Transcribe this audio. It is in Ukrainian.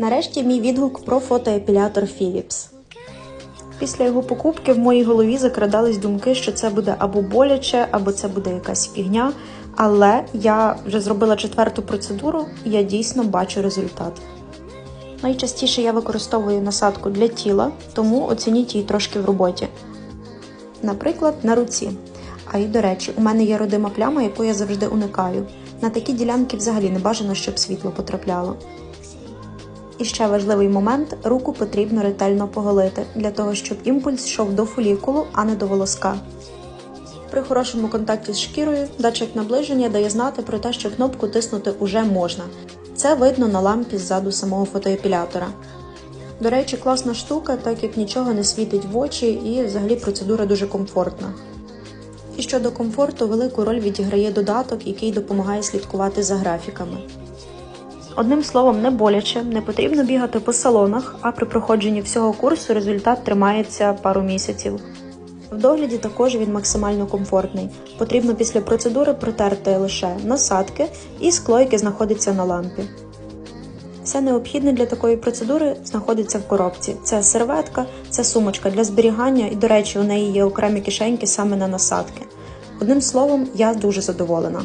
Нарешті мій відгук про фотоепілятор Philips. Після його покупки в моїй голові закрадались думки, що це буде або боляче, або це буде якась фігня. Але я вже зробила четверту процедуру, і я дійсно бачу результат. Найчастіше я використовую насадку для тіла, тому оцініть її трошки в роботі. Наприклад, на руці. А і до речі, у мене є родима пляма, яку я завжди уникаю. На такі ділянки взагалі не бажано, щоб світло потрапляло. І ще важливий момент: руку потрібно ретельно поголити, для того, щоб імпульс йшов до фолікулу, а не до волоска. При хорошому контакті з шкірою датчик наближення дає знати про те, що кнопку тиснути уже можна. Це видно на лампі ззаду самого фотоепілятора. До речі, класна штука, так як нічого не світить в очі і взагалі процедура дуже комфортна. І щодо комфорту, велику роль відіграє додаток, який допомагає слідкувати за графіками. Одним словом, не боляче, не потрібно бігати по салонах, а при проходженні всього курсу результат тримається пару місяців. В догляді також він максимально комфортний. Потрібно після процедури протерти лише насадки і скло, яке знаходиться на лампі. Все необхідне для такої процедури знаходиться в коробці. Це серветка, це сумочка для зберігання, і, до речі, у неї є окремі кишеньки саме на насадки. Одним словом, я дуже задоволена.